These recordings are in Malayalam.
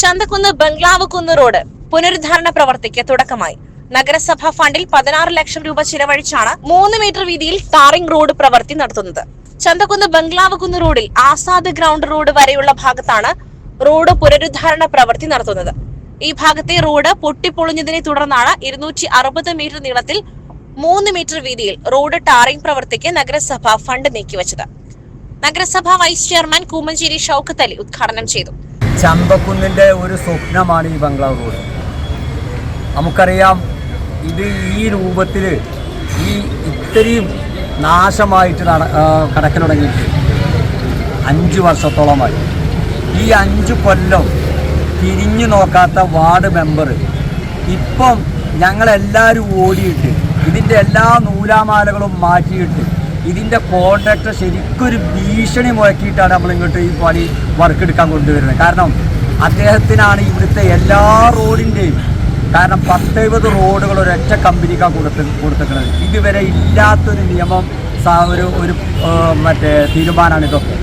ചന്തക്കുന്ന് ബംഗ്ലാവ് കുന്ന് റോഡ് പുനരുദ്ധാരണ പ്രവർത്തിക്ക് തുടക്കമായി. നഗരസഭാ ഫണ്ടിൽ പതിനാറ് ലക്ഷം രൂപ ചിലവഴിച്ചാണ് മൂന്ന് മീറ്റർ വീതിയിൽ ടാറിംഗ് റോഡ് പ്രവൃത്തി നടത്തുന്നത്. ചന്തക്കുന്ന് ബംഗ്ലാവ് കുന്ന് റോഡിൽ ആസാദ് ഗ്രൗണ്ട് റോഡ് വരെയുള്ള ഭാഗത്താണ് റോഡ് പുനരുദ്ധാരണ പ്രവൃത്തി നടത്തുന്നത്. ഈ ഭാഗത്തെ റോഡ് പൊട്ടിപ്പൊളിഞ്ഞതിനെ തുടർന്നാണ് ഇരുന്നൂറ്റി അറുപത് മീറ്റർ നീളത്തിൽ മൂന്ന് മീറ്റർ വീതിയിൽ റോഡ് ടാറിംഗ് പ്രവൃത്തിക്ക് നഗരസഭ ഫണ്ട് നീക്കിവച്ചത്. നഗരസഭാ വൈസ് ചെയർമാൻ കൂമഞ്ചേരി ഷൌക്കത്ത് അലി ഉദ്ഘാടനം ചെയ്തു. ചമ്പക്കുന്നിന്റെ ഒരു സ്വപ്നമാണ് ഈ ബംഗ്ലാവ് റോഡ്. നമുക്കറിയാം ഇത് ഈ രൂപത്തിൽ ഈ ഇത്രയും നാശമായിട്ട് നട തുടങ്ങിയിട്ട് അഞ്ച് വർഷത്തോളമായി. ഈ അഞ്ച് കൊല്ലം തിരിഞ്ഞു നോക്കാത്ത വാർഡ് മെമ്പർ ഇപ്പം ഞങ്ങളെല്ലാവരും ഓടിയിട്ട് ഇതിന്റെ എല്ലാ നൂലാമാലകളും മാറ്റിയിട്ട് ഇതിന്റെ കോൺട്രാക്ടർ ശരിക്കൊരു ഭീഷണി മുഴക്കിയിട്ടാണ് നമ്മൾ ഇങ്ങോട്ട് ഈ പണി വർക്ക് എടുക്കാൻ കൊണ്ടുവരുന്നത്. കാരണം അദ്ദേഹത്തിനാണ് ഇവിടുത്തെ എല്ലാ റോഡിന്റെയും കാരണം പത്തെഴുപത് റോഡുകൾ ഒരൊറ്റ കമ്പനിക്കാണ് കൊടുത്ത് കൊടുത്തിട്ടുള്ളത്. ഇതുവരെ ഇല്ലാത്തൊരു നിയമം ഒരു ഒരു മറ്റേ തീരുമാനമാണ് ഇതൊക്കെ.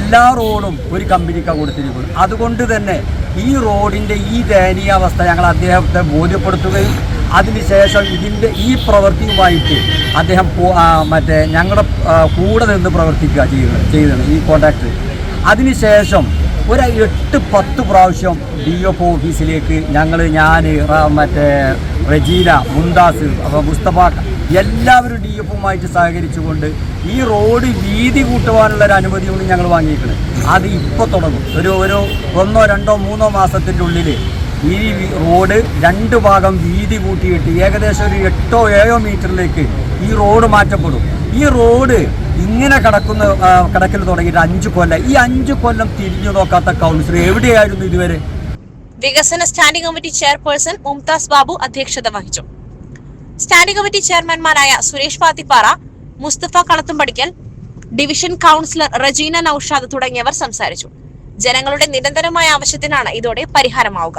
എല്ലാ റോഡും ഒരു കമ്പനിക്കാണ് കൊടുത്തിരിക്കുന്നത്. അതുകൊണ്ട് തന്നെ ഈ റോഡിന്റെ ഈ ദയനീയാവസ്ഥ ഞങ്ങൾ അദ്ദേഹത്തെ ബോധ്യപ്പെടുത്തുകയും അതിനുശേഷം ഇതിന്റെ ഈ പ്രവൃത്തിയുമായിട്ട് അദ്ദേഹം മറ്റേ ഞങ്ങളുടെ കൂടെ നിന്ന് പ്രവർത്തിക്കുക ചെയ്യുന്നത് ചെയ്തത് ഈ കോൺട്രാക്ടർ അതിനുശേഷം ഒരു എട്ട് പത്ത് പ്രാവശ്യം ഡി എഫ് ഓഫീസിലേക്ക് ഞങ്ങൾ ഞാൻ മറ്റേ റജീന മുന്താസ് മുസ്തഫ എല്ലാവരും ഡി എഫുമായിട്ട് സഹകരിച്ചുകൊണ്ട് ഈ റോഡ് വീതി കൂട്ടുവാനുള്ള ഒരു അനുമതി കൂടി ഞങ്ങൾ വാങ്ങിയിട്ടുണ്ട് അത് ഇപ്പോൾ തുടങ്ങും. ഒരു ഒരു ഒന്നോ രണ്ടോ മൂന്നോ മാസത്തിന്റെ ഉള്ളിൽ ഈ റോഡ് രണ്ട് ഭാഗം വീതി കൂട്ടിയിട്ട് ഏകദേശം ഒരു എട്ടോ ഏഴോ മീറ്ററിലേക്ക് ഈ റോഡ് മാറ്റപ്പെടും. ഈ റോഡ് ഇങ്ങനെ കിടക്കുന്ന കിടക്കൽ തുടങ്ങിയിട്ട് അഞ്ച് കൊല്ലം. ഈ അഞ്ച് കൊല്ലം തിരിഞ്ഞു നോക്കാത്ത കൗൺസിലർ എവിടെയായിരുന്നു ഇതുവരെ? വികസന standing committee chairperson Mumtaz Babu അധ്യക്ഷത വഹിച്ചു. സ്റ്റാൻഡിംഗ് കമ്മിറ്റി ചെയർമാൻമാരായ സുരേഷ് പാത്തിപ്പാറ മുസ്തഫ കളത്തുംപടിക്കൽ ഡിവിഷൻ കൗൺസിലർ റജീന നൌഷാദ് തുടങ്ങിയവർ സംസാരിച്ചു. ജനങ്ങളുടെ നിരന്തരമായ ആവശ്യത്തിനാണ് ഇതോടെ പരിഹാരമാവുക.